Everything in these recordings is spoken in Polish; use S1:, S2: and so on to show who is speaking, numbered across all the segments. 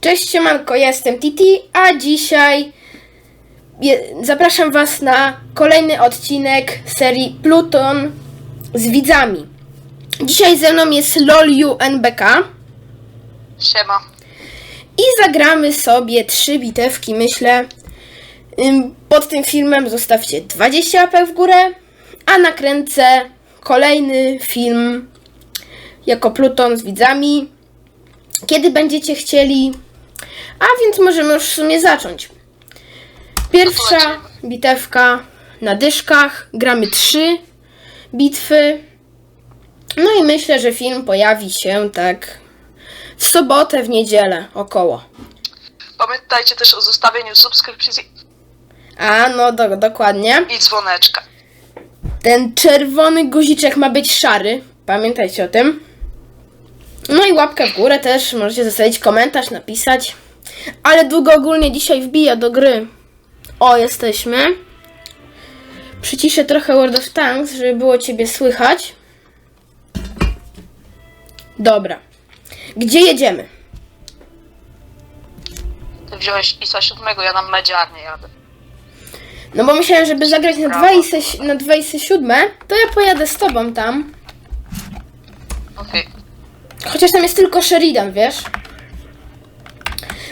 S1: Cześć siemanko, ja jestem Titi, a dzisiaj je, zapraszam was na kolejny odcinek serii Pluton z widzami. Dzisiaj ze mną jest LOL UNBK
S2: Siema.
S1: i zagramy sobie trzy bitewki, myślę. Pod tym filmem zostawcie 20 łapek w górę, a nakręcę kolejny film jako Pluton z widzami, kiedy będziecie chcieli. A więc możemy już w sumie zacząć. Pierwsza bitewka na dyszkach. Gramy trzy bitwy. No i myślę, że film pojawi się tak w sobotę, w niedzielę około.
S2: Pamiętajcie też o zostawieniu subskrypcji
S1: A, no do, dokładnie.
S2: i dzwoneczka.
S1: Ten czerwony guziczek ma być szary. Pamiętajcie o tym. No i łapkę w górę też. Możecie zostawić komentarz, napisać. Ale długo ogólnie dzisiaj wbija do gry. O, jesteśmy. Przyciszę trochę World of Tanks, żeby było ciebie słychać. Dobra. Gdzie jedziemy?
S2: Ty wziąłeś ISA 7, ja na mediarnie jadę.
S1: No bo myślałem, żeby zagrać na
S2: Brawo.
S1: 2 i se- na 2 i se 7, to ja pojadę z tobą tam.
S2: Okej.
S1: Chociaż tam jest tylko Sheridan, wiesz?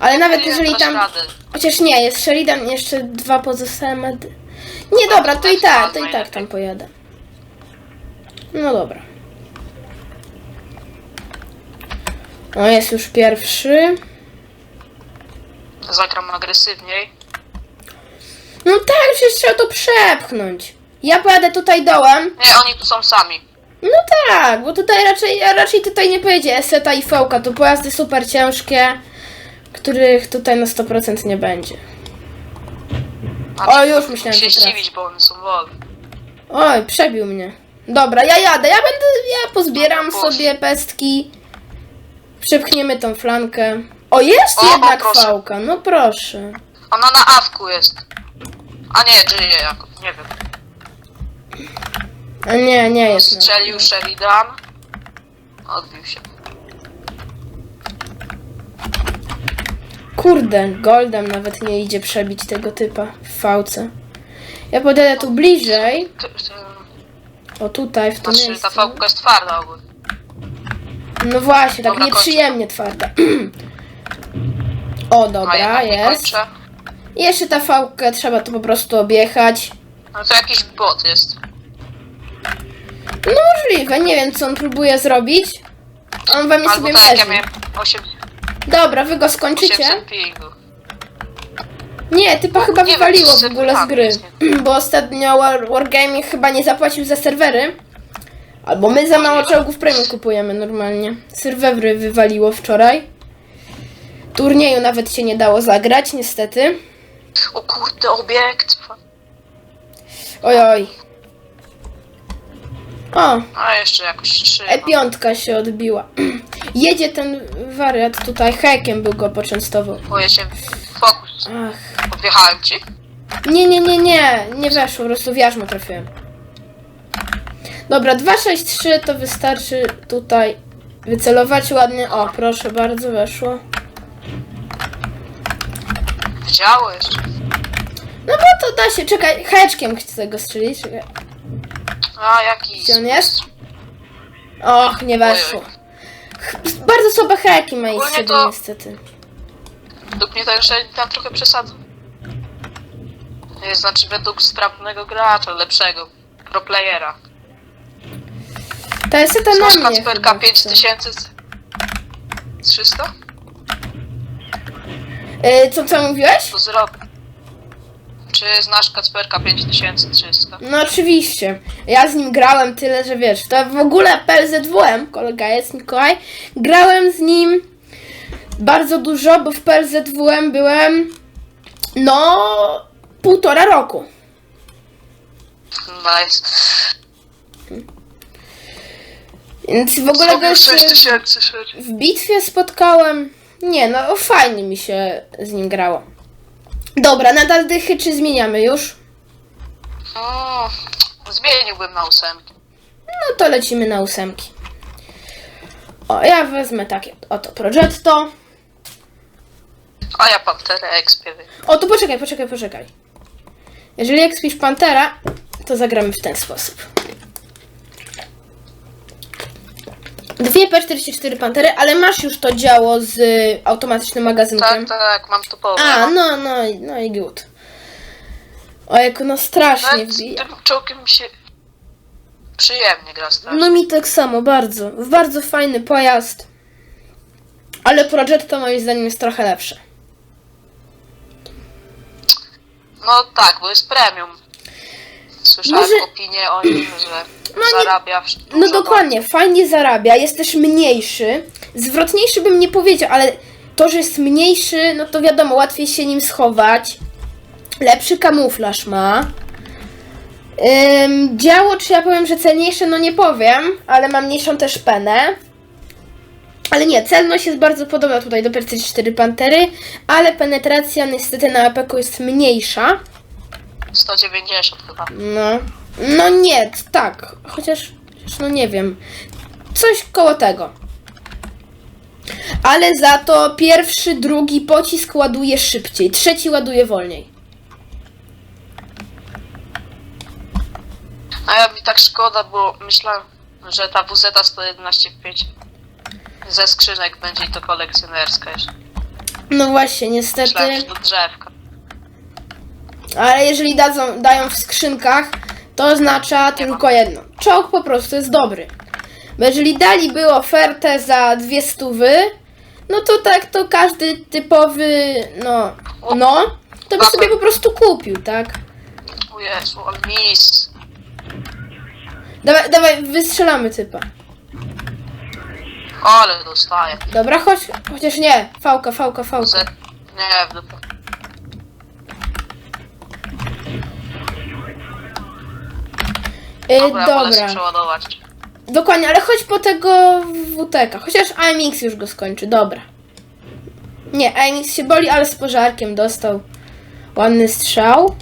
S1: Ale nawet
S2: Nie,
S1: jeżeli
S2: dasz
S1: tam.
S2: radę.
S1: Chociaż nie, jest Sheridan i jeszcze dwa pozostałe medy. Nie, dobra, to i tak, to i tak tam pojadę. No dobra. O, jest już pierwszy.
S2: Zagram agresywniej.
S1: No tak, przecież trzeba to przepchnąć. Ja pojadę tutaj dołem.
S2: Nie, oni tu są sami.
S1: No tak, bo tutaj raczej, raczej tutaj nie pojedzie Eseta i Fałka, to pojazdy super ciężkie, których tutaj na 100% nie będzie. O, już myślałem,
S2: się
S1: że trafi.
S2: zdziwić, bo one są wolne.
S1: Oj, przebił mnie. Dobra, ja jadę, ja będę, ja pozbieram
S2: Boże.
S1: sobie pestki. Przepchniemy tą flankę. O, jest
S2: O,
S1: jednak
S2: proszę.
S1: fałka, no proszę.
S2: Ona na awku jest. A nie, żyje jako, nie wiem.
S1: A nie, nie jest. na-
S2: Strzelił Sheridan. Odbił się.
S1: Kurde, Goldem nawet nie idzie przebić tego typa w fałce. Ja podjadę tu bliżej,
S2: Ty- ty-
S1: o tutaj, w to
S2: Znaczy, ta fałka jest twarda ogólnie.
S1: No właśnie, tak
S2: Dobra,
S1: nieprzyjemnie twarda. o,
S2: A
S1: dobra,
S2: nie
S1: jest.
S2: kończę.
S1: I Jeszcze ta fałkę trzeba tu po prostu objechać.
S2: No to jakiś bot jest.
S1: No możliwe, nie wiem co on próbuje zrobić. On we mnie
S2: Albo
S1: sobie
S2: tak jak ja miałem 8,
S1: Dobra, wy go skończycie?
S2: 800 pingu.
S1: Nie, typa chyba
S2: nie wiem,
S1: wywaliło
S2: czy
S1: w ogóle z gry. Bo ostatnio War, Wargaming chyba nie zapłacił za serwery. Albo my za mało czołgów premium kupujemy normalnie. Serwery wywaliło wczoraj. Turnieju nawet się nie dało zagrać, niestety.
S2: O kurde, obiekt.
S1: Oj, oj. O,
S2: A jeszcze jakoś trzy.
S1: E5 się odbiła. Jedzie ten wariat tutaj, hekiem był go poczęstował.
S2: Boję się. Fokus.
S1: Ach.
S2: Odjechałem ci.
S1: Nie, nie, nie, nie, nie weszło, po prostu w jarzmo trafiłem. Dobra, 263 to wystarczy tutaj wycelować ładnie. O, proszę bardzo, weszło.
S2: Widziałeś?
S1: No bo to da się, czekaj, heczkiem chcę go strzelić. Czekaj.
S2: A jaki.
S1: Gdzie on jest? Och, nie weszło. Ch- Bardzo słabe heki ma
S2: Ogólnie
S1: iść
S2: to-
S1: niestety.
S2: Według mnie to już tam trochę przesadzą. Nie, Znaczy według sprawnego gracza, lepszego. Pro playera.
S1: Ta jest ta na
S2: Znasz
S1: mnie
S2: Kacperka
S1: chyba chce.
S2: 5300?
S1: Y, Co, co mówiłeś?
S2: To zrob. Czy znasz Kacperka 5300?
S1: No oczywiście. Ja z nim grałem tyle, że wiesz, to w ogóle PLZWM, kolega jest Mikołaj, grałem z nim bardzo dużo, bo w PLZWM byłem no półtora roku.
S2: Nice.
S1: Więc w ogóle go
S2: Zrobił
S1: jeszcze
S2: 6000
S1: w bitwie spotkałem. Nie, no fajnie mi się z nim grało. Dobra, nadal dychy czy zmieniamy już?
S2: Zmieniłbym na ósemki.
S1: No to lecimy na ósemki. O, ja wezmę takie oto Progetto.
S2: A ja Panterę ekspiewy.
S1: O, to poczekaj, poczekaj, poczekaj. Jeżeli ekspisz Pantera, to zagramy w ten sposób. Dwie P44 Pantery, ale masz już to działo z y, automatycznym magazynkiem.
S2: Tak, tak, mam to połowę.
S1: A, no, no, i- no i good. Ojku, no strasznie
S2: Nawet z
S1: wbija.
S2: tym czołgiem mi się przyjemnie gra strasznie.
S1: No mi tak samo, bardzo. Bardzo fajny pojazd. Ale Progetto moim zdaniem jest trochę lepsze.
S2: No tak, bo jest premium. Słyszałem
S1: Może-
S2: opinię o nim, że
S1: No nie-
S2: zarabia w
S1: No dokładnie, fajnie zarabia, jest też mniejszy. Zwrotniejszy bym nie powiedział, ale to, że jest mniejszy, no to wiadomo, łatwiej się nim schować. Lepszy kamuflaż ma. Ym, działo, czy ja powiem, że celniejsze, no nie powiem, ale ma mniejszą też penę. Ale nie, celność jest bardzo podobna tutaj do PC4 Pantery, ale penetracja niestety na APK jest mniejsza.
S2: 190 chyba.
S1: No. No nie, tak. Chociaż, chociaż no nie wiem. Coś koło tego. Ale za to pierwszy, drugi pocisk ładuje szybciej, trzeci ładuje wolniej.
S2: A ja mi tak szkoda, bo myślałem, że ta WZ 111.5 ze skrzynek będzie i to kolekcjonerska jeszcze.
S1: No właśnie, niestety.
S2: Myślałem, że do drzewka.
S1: Ale jeżeli dadzą, dają w skrzynkach, to oznacza tylko jedno. Czołg po prostu jest dobry. Bo jeżeli daliby ofertę za dwie stówy, no to tak to każdy typowy, no, no, to by sobie po prostu kupił, tak?
S2: O Jezu, ale mis.
S1: Dawaj, dawaj, wystrzelamy typa.
S2: Ale dostaję.
S1: Dobra, chodź, chociaż nie, fałka, fałka, fałka.
S2: Nie, w dupę.
S1: Yy,
S2: Dobra,
S1: dobra,
S2: się przeładować.
S1: dokładnie, ale chodź po tego WTK, chociaż AMX już go skończy, dobra. Nie, AMX się boli, ale z pożarkiem dostał ładny strzał.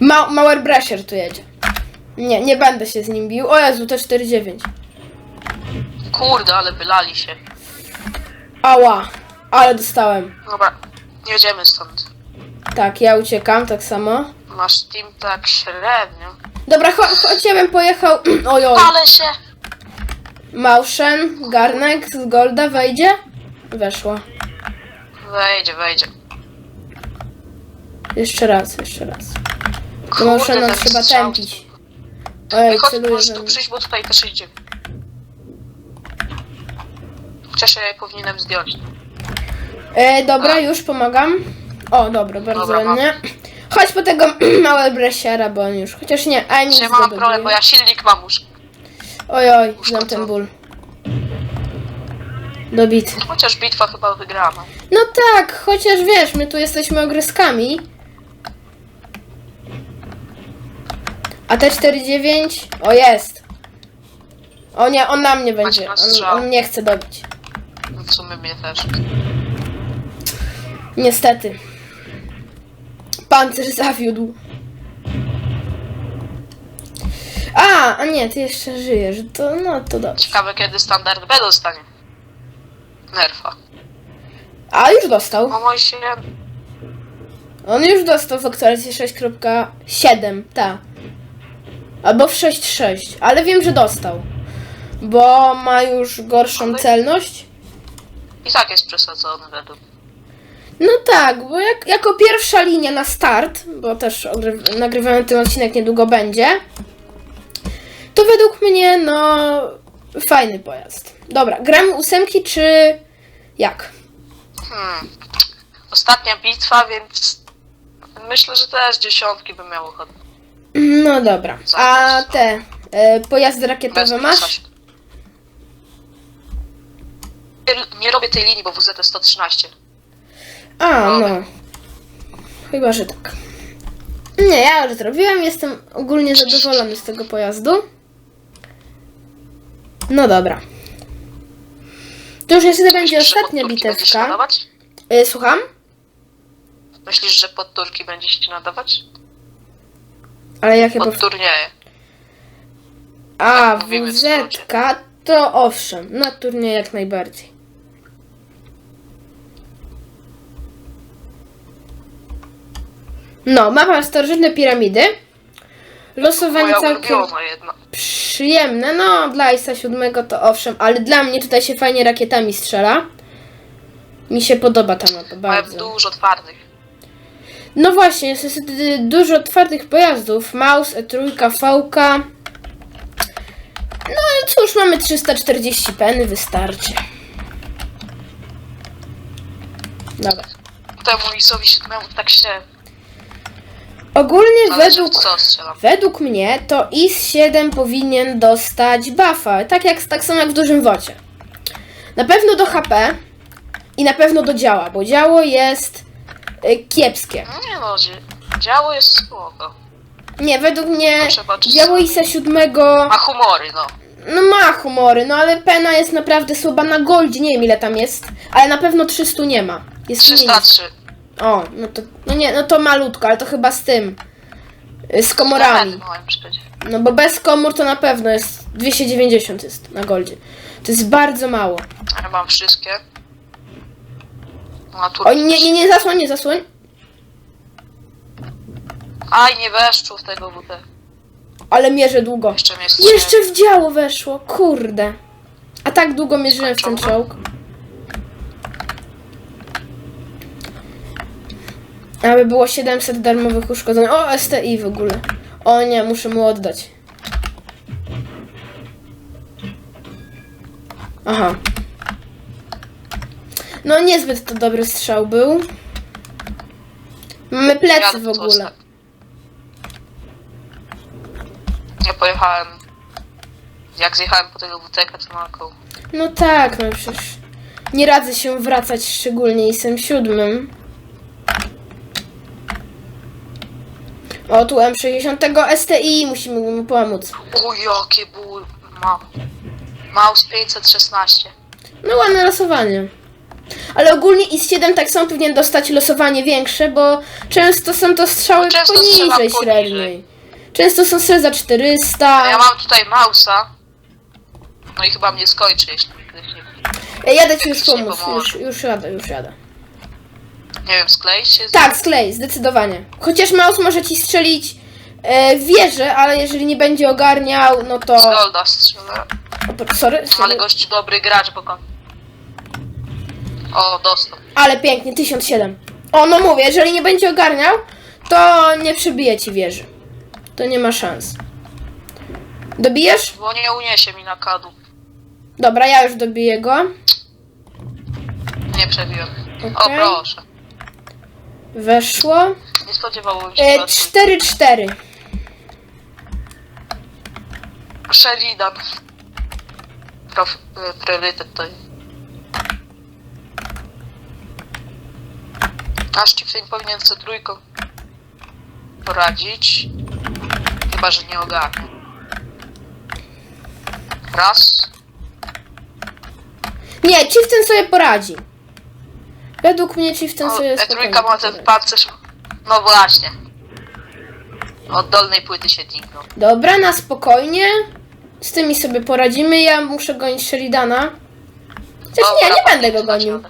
S1: Ma Mauer Brasher tu jedzie. Nie, nie będę się z nim bił. O Jezu, to 4-9.
S2: Kurde, ale wylali się.
S1: Ała, ale dostałem.
S2: Dobra, jedziemy stąd.
S1: Tak, ja uciekam, tak samo.
S2: Nasz team tak średnio.
S1: Dobra, cho choć ja bym pojechał. Oj, oj.
S2: Ale się!
S1: Małszen, garnek z Golda wejdzie? Weszło.
S2: Wejdzie, wejdzie.
S1: Jeszcze raz, jeszcze raz.
S2: Kurde,
S1: Małszen nam
S2: ten
S1: trzeba
S2: strzał.
S1: tępić. Ojej,
S2: Chodź,
S1: celuję,
S2: możesz
S1: że...
S2: tu przyjść, bo tutaj też idzie. Chociaż ja je powinienem zdjąć.
S1: E, dobra, już pomagam. O, dobra, bardzo
S2: Dobra, mam.
S1: ładnie. Chodź po tego małe bresiara, bo on już. Chociaż nie, a nic
S2: Nie mam problem, bo ja silnik mam już.
S1: Oj, oj, znam ten ból. Dobity.
S2: Chociaż bitwa chyba wygrana.
S1: No tak, chociaż wiesz, my tu jesteśmy ogryskami. A te 4-9? O jest. O nie, on na mnie będzie.
S2: na
S1: On,
S2: strzał.
S1: on mnie chce dobić.
S2: No W sumie mnie też.
S1: Niestety. Pancerz zawiódł. A, a nie, ty jeszcze żyjesz. To, no to dobrze.
S2: Ciekawe kiedy standard B dostanie. Nerfa.
S1: A, już dostał.
S2: O mój się...
S1: On już dostał w aktualizacji 6.7, ta. Albo w 6.6, ale wiem, że dostał. Bo ma już gorszą celność.
S2: I tak jest przesadzony według mnie.
S1: No tak, bo jak, jako pierwsza linia na start, bo też nagrywamy ten odcinek niedługo będzie, to według mnie, no, fajny pojazd. Dobra, gramy ósemki czy jak?
S2: Hmm. Ostatnia bitwa, więc... Myślę, że też dziesiątki by miało ochotę.
S1: No dobra, a te e, pojazdy rakietowe masz?
S2: nie robię tej linii, bo WZ 113.
S1: A,
S2: Dobra.
S1: no. Chyba, że tak. Nie, ja już zrobiłem, jestem ogólnie zadowolony z tego pojazdu. No dobra. To już niestety będzie
S2: Myślisz, że
S1: ostatnia
S2: pod turki będziesz
S1: bitewka.
S2: nadawać?
S1: Y, słucham?
S2: Myślisz, że pod turki będzie się nadawać?
S1: Ale jakie
S2: Od
S1: po...
S2: turnieje.
S1: A,
S2: tak mówimy w
S1: WZ,
S2: skrócie.
S1: to owszem, na turniej jak najbardziej. No, mapa starożytne piramidy. Losowanie
S2: Moja
S1: całkiem
S2: ulubiona jedna.
S1: przyjemne. No, dla ISA 7 to owszem, ale dla mnie tutaj się fajnie rakietami strzela. Mi się podoba ta mapa
S2: Mają
S1: bardzo.
S2: dużo twardych.
S1: No właśnie, jest niestety dużo twardych pojazdów. Maus, E3, VK. No ale cóż, mamy 340 peny, wystarczy. Dobra.
S2: Temu Lisowi siódmemu tak się...
S1: Ogólnie
S2: Zależy
S1: według,
S2: w co strzelam.
S1: według mnie to IS-7 powinien dostać buffa, tak, jak, tak samo jak w dużym wocie. Na pewno do HP i na pewno do działa, bo działo jest y, kiepskie.
S2: No Nie no, dzie- działo jest spoko.
S1: Nie, według mnie działo ISA 7
S2: Ma humory, no.
S1: No ma humory, no ale pena jest naprawdę słaba na goldzie, nie wiem ile tam jest, ale na pewno 300 nie ma. Jest mniej.
S2: 303.
S1: O, no to, no nie, no to malutko, ale to chyba z tym, y, z komorami.
S2: No, moim przypadku.
S1: No bo bez komór to na pewno jest 290 jest na goldzie. To jest bardzo mało.
S2: Ja mam wszystkie. No.
S1: O nie, nie, nie zasłoń, nie zasłoń.
S2: Aj, nie weszło w tego WT.
S1: Ale mierzę długo.
S2: Jeszcze.
S1: Jeszcze w działo weszło, kurde. A tak długo mierzyłem w ten czołg. Aby było 700 darmowych uszkodzeń. O, STI w ogóle. O nie, muszę mu oddać. Aha. No niezbyt to dobry strzał był. Mamy plecy w ogóle.
S2: Ja pojechałem. Jak zjechałem po tego WTK, to koło.
S1: No tak, no przecież nie radzę się wracać, szczególnie jestem siódmym. O, tu M60 STI, musimy mu pomóc.
S2: O, jakie ból mam. Maus 516.
S1: No ładne losowanie. Ale ogólnie IS-7 tak samo powinien dostać losowanie większe, bo często są to strzały
S2: strzelam
S1: poniżej
S2: poniżej.
S1: średniej. Często są strzały za 400.
S2: A ja mam tutaj Mausa. No i chyba mnie skończy, jeśli ktoś nie,
S1: Ja jadę ci już
S2: Ktoś nie
S1: pomóc, już, już jadę, już jadę.
S2: Nie wiem, skleić się z...
S1: Tak, sklej, zdecydowanie. Chociaż mouse może ci strzelić e, wieżę, ale jeżeli nie będzie ogarniał, no to...
S2: Z Golda strzela.
S1: O, sorry,
S2: Ale
S1: sorry.
S2: gościu dobry gracz, bo kon... O, dostał.
S1: Ale pięknie, 1007. O, no mówię, jeżeli nie będzie ogarniał, to nie przebije ci wieży. To nie ma szans. Dobijesz?
S2: Bo nie uniesie mi na kadu.
S1: Dobra, ja już dobiję go.
S2: Nie przebiłem. O,
S1: Okej.
S2: proszę.
S1: Weszło.
S2: Nie spodziewałbym się
S1: E,
S2: e,
S1: 4-4.
S2: Sheridan. Prof, e, priorytet to jest. Aż ci nie powinien co trójką poradzić. Chyba, że nie ogarnie. Raz.
S1: Nie, Chieftain sobie poradzi. Według mnie Chieftain
S2: O,
S1: sobie
S2: e
S1: spokojnie
S2: trójka ma ten pancerz. No właśnie. Od dolnej płyty się dźgnął.
S1: Dobra, na spokojnie. Z tymi sobie poradzimy. Ja muszę gonić Sheridana. Chociaż nie,
S2: Dobra,
S1: nie będę go gonił.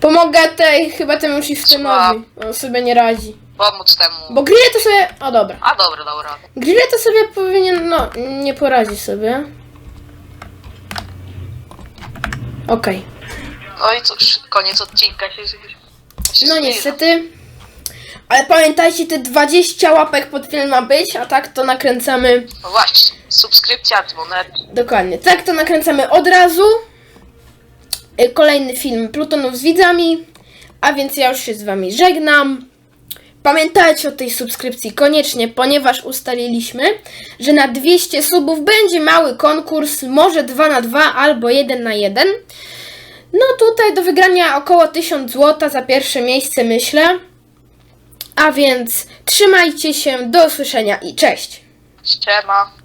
S1: Pomogę tej, chyba temu Chieftainowi. On sobie nie radzi.
S2: Pomóc temu.
S1: Bo Grille to sobie... O, dobra.
S2: A dobra, dobra.
S1: Grille to sobie powinien... No, nie poradzi sobie. Okej.
S2: No i cóż, koniec odcinka się, się
S1: No
S2: zbliża.
S1: niestety. Ale pamiętajcie, te 20 łapek pod film ma być, a tak to nakręcamy...
S2: No właśnie, subskrypcja, dzwonek.
S1: Dokładnie. Tak to nakręcamy od razu. Y, Kolejny film Plutonów z widzami. A więc ja już się z wami żegnam. Pamiętajcie o tej subskrypcji koniecznie, ponieważ ustaliliśmy, że na 200 subów będzie mały konkurs, może 2 na 2 albo 1 na 1. No tutaj do wygrania około 1000 zł za pierwsze miejsce myślę. A więc trzymajcie się, do usłyszenia i cześć!
S2: Siema.